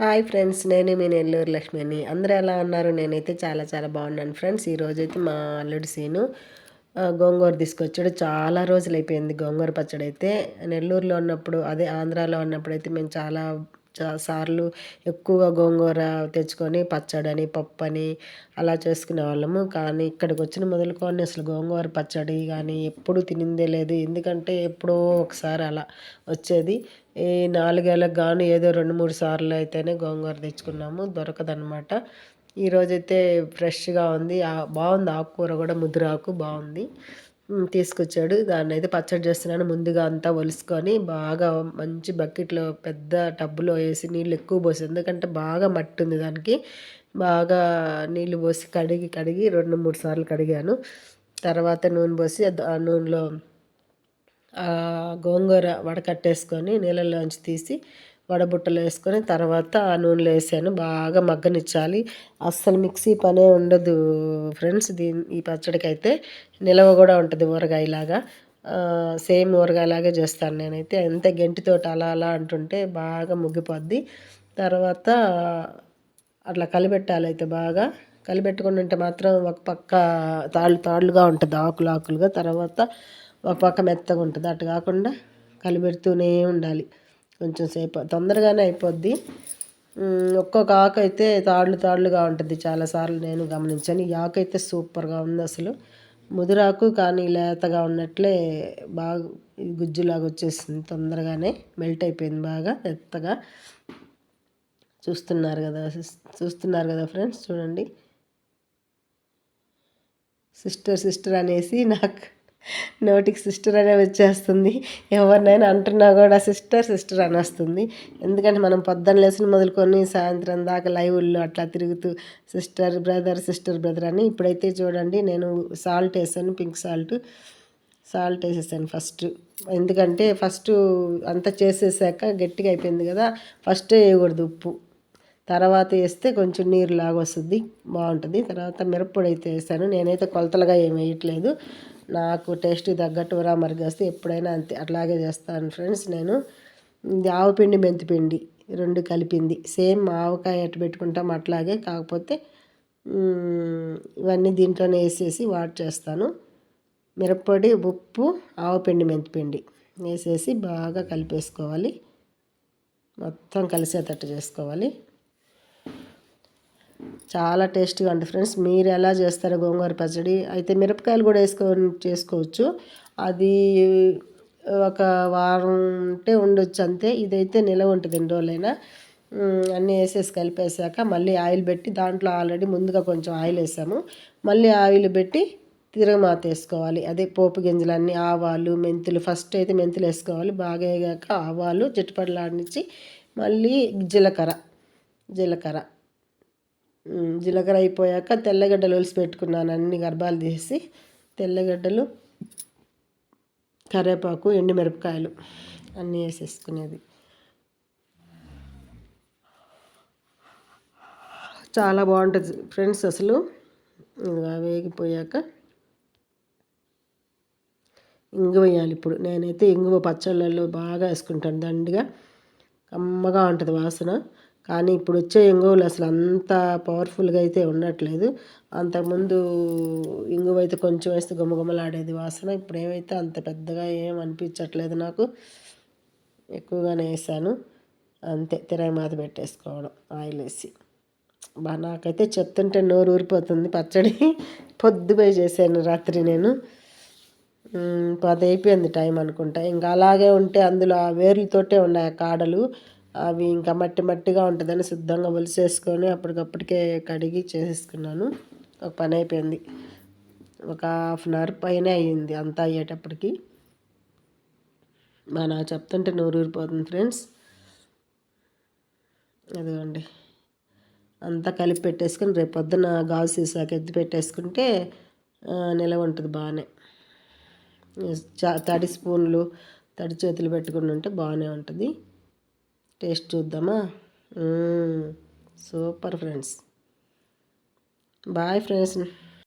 Hi friends నేను మీ నెల్లూరు లక్ష్మిని. అందరూ ఎలా ఉన్నారు? నేనైతే చాలా చాలా బాగున్నాను ఫ్రెండ్స్. ఈరోజు అయితే మా అల్లుడి సీను గోంగూర తీసుకొచ్చాడు. చాలా రోజులు అయిపోయింది గోంగూర పచ్చడి అయితే నెల్లూరులో ఉన్నప్పుడు అదే ఆంధ్రాలో ఉన్నప్పుడు అయితే మేము చాలా సార్లు ఎక్కువగా గోంగూర తెచ్చుకొని పచ్చడని పప్పని అలా చేసుకునే వాళ్ళము కానీ ఇక్కడికి వచ్చిన మొదలుకొని అసలు గోంగూర పచ్చడి కానీ ఎప్పుడు తినిందే లేదు. ఎందుకంటే ఎప్పుడో ఒకసారి అలా వచ్చేది. ఈ నాలుగేళ్ళకి గాను ఏదో రెండు మూడు సార్లు అయితేనే గోంగూర తెచ్చుకున్నాము. దొరకదనమాట ఈరోజైతే ఫ్రెష్గా ఉంది. బాగుంది ఆకుకూర కూడా ముదురాకు బాగుంది. తీసుకొచ్చాడు. దాన్ని అయితే పచ్చడి చేస్తున్నాను. ముందుగా అంతా ఒలుసుకొని బాగా మంచి బకెట్లో పెద్ద టబ్బులో వేసి నీళ్ళు ఎక్కువ పోసి ఎందుకంటే బాగా మట్టి ఉంది దానికి. బాగా నీళ్ళు పోసి కడిగి కడిగి రెండు మూడు సార్లు కడిగాను. తర్వాత నూనె పోసి ఆ నూనెలో గోంగూర వడకట్టేసుకొని నీళ్ళల్లోంచి తీసి వడబుట్టలు వేసుకొని తర్వాత ఆ నూనెలో వేసాను. బాగా మగ్గనిచ్చాలి. అస్సలు మిక్సీ పనే ఉండదు ఫ్రెండ్స్. దీని ఈ పచ్చడికైతే నిలవ కూడా ఉంటుంది ఊరగాయలాగా. సేమ్ ఊరగాయలాగే చేస్తాను నేనైతే. ఎంత గెంటితో అలా అలా అంటుంటే బాగా ముగ్గిపోద్ది. తర్వాత అట్లా కలిపెట్టాలి అయితే బాగా. కలిపెట్టుకుని ఉంటే మాత్రం ఒక పక్క తాళ్ళు తాళ్ళుగా ఉంటుంది ఆకులు ఆకులుగా. తర్వాత ఒక పక్క మెత్తగా ఉంటుంది. అటు కాకుండా కలిపెడుతూనే ఉండాలి. కొంచెం సేపు తొందరగానే అయిపోద్ది. ఒక్కొక్క ఆకు అయితే తాళ్ళు తాళ్ళుగా ఉంటుంది చాలాసార్లు నేను గమనించాను. ఈ ఆకు అయితే సూపర్గా ఉంది అసలు. ముదురాకు కానీ లేతగా ఉన్నట్లే బాగా గుజ్జులాగా వచ్చేసింది తొందరగానే మెల్ట్ అయిపోయింది బాగా మెత్తగా. చూస్తున్నారు కదా చూస్తున్నారు కదా ఫ్రెండ్స్ చూడండి. సిస్టర్ సిస్టర్ అనేసి నాకు నోటికి సిస్టర్ అనే వచ్చేస్తుంది. ఎవరినైనా అంటున్నా కూడా సిస్టర్ సిస్టర్ అని వస్తుంది. ఎందుకంటే మనం పొద్దున్న లేసిన మొదలుకొని సాయంత్రం దాకా లైవ్లో అట్లా తిరుగుతూ సిస్టర్ బ్రదర్ సిస్టర్ బ్రదర్ అని ఇప్పుడైతే చూడండి నేను సాల్ట్ వేసాను పింక్ సాల్ట్. సాల్ట్ వేసేసాను ఫస్ట్. ఎందుకంటే ఫస్ట్ అంతా చేసేసాక గట్టిగా అయిపోయింది కదా. ఫస్ట్ వేయకూడదు ఉప్పు. తర్వాత వేస్తే కొంచెం నీరు లాగా వస్తుంది బాగుంటుంది. తర్వాత మిరప్పొడి అయితే వేసాను. నేనైతే కొలతలుగా ఏమి వేయట్లేదు. నాకు టేస్ట్ తగ్గట్టు రా మరిగేస్తే ఎప్పుడైనా అంతే. అట్లాగే చేస్తాను ఫ్రెండ్స్ నేను. ఇది ఆవుపిండి మెంతిపిండి రెండు కలిపింది. సేమ్ ఆవకాయ ఎట్టు పెట్టుకుంటాం అట్లాగే. కాకపోతే ఇవన్నీ దీంట్లోనే వేసేసి వాట్ చేస్తాను. మిరప్పొడి ఉప్పు ఆవుపిండి మెంతిపిండి వేసేసి బాగా కలిపేసుకోవాలి. మొత్తం కలిసేటట్టు చేసుకోవాలి. చాలా టేస్టీగా ఉంటుంది ఫ్రెండ్స్. మీరు ఎలా చేస్తారు గోంగూర పచ్చడి అయితే మిరపకాయలు కూడా వేసుకొని చేసుకోవచ్చు. అది ఒక వారం ఉంటే ఉండొచ్చు అంతే. ఇదైతే నిలవ ఉంటుంది ఎన్ని రోజులైనా. అన్నీ వేసేసి కలిపేసాక మళ్ళీ ఆయిల్ పెట్టి దాంట్లో ఆల్రెడీ ముందుగా కొంచెం ఆయిల్ వేసాము. మళ్ళీ ఆయిల్ పెట్టి తిరగమాత వేసుకోవాలి. అదే పోపు గింజలన్నీ ఆవాలు మెంతులు ఫస్ట్ అయితే మెంతులు వేసుకోవాలి. బాగా వేగాక ఆవాలు చిట్టుపడలాడించి మళ్ళీ జీలకర్ర జీలకర్ర. జీలకర్ర అయిపోయాక తెల్లగడ్డలు ఒలిసి పెట్టుకున్నాను అన్ని గర్భాలు తీసి. తెల్లగడ్డలు కరివేపాకు ఎండుమిరపకాయలు అన్నీ వేసేసుకునేది. చాలా బాగుంటుంది ఫ్రెండ్స్ అసలు. వేగిపోయాక ఇంగువ వేయాలి ఇప్పుడు. నేనైతే ఇంగువ పచ్చళ్ళల్లో బాగా వేసుకుంటాను దండిగా. కమ్మగా ఉంటుంది వాసన. కానీ ఇప్పుడు వచ్చే ఇంగువలు అసలు అంత పవర్ఫుల్గా అయితే ఉండట్లేదు. అంతకుముందు ఇంగువ అయితే కొంచెం వేస్తే గుమగుమలాడేది వాసన ఇప్పుడు ఏమైతే అంత పెద్దగా ఏం అనిపించట్లేదు నాకు. ఎక్కువగానే వేసాను. అంతే తిరాయి మాత పెట్టేసుకోవడం ఆయిల్ వేసి. బాగా నాకైతే చెప్తుంటే నోరు ఊరిపోతుంది. పచ్చడి పొద్దుపోయి చేశాను రాత్రి నేను. పది అయిపోయింది టైం అనుకుంటా. ఇంకా అలాగే ఉంటే అందులో ఆ వేర్లతోటే ఉన్నాయి ఆ కాడలు. అవి ఇంకా మట్టి మట్టిగా ఉంటుందని శుద్ధంగా ఒలిసేసుకొని అప్పటికప్పటికే కడిగి చేసేసుకున్నాను. ఒక పని అయిపోయింది. ఒక హాఫ్ అన్ అవర్ పైన అయ్యింది అంతా అయ్యేటప్పటికి. మన చెప్తుంటే నూరూరిపోతుంది ఫ్రెండ్స్. అదిగోండి. అంతా కలిపి పెట్టేసుకొని రేపు పొద్దున గాజు సీసాకి ఎత్తి పెట్టేసుకుంటే నిలవ ఉంటుంది బాగానే తడి స్పూన్లు తడి చేతులు పెట్టుకుని ఉంటే బాగానే ఉంటుంది. టేస్ట్ చూద్దామా? Super friends. Bye friends.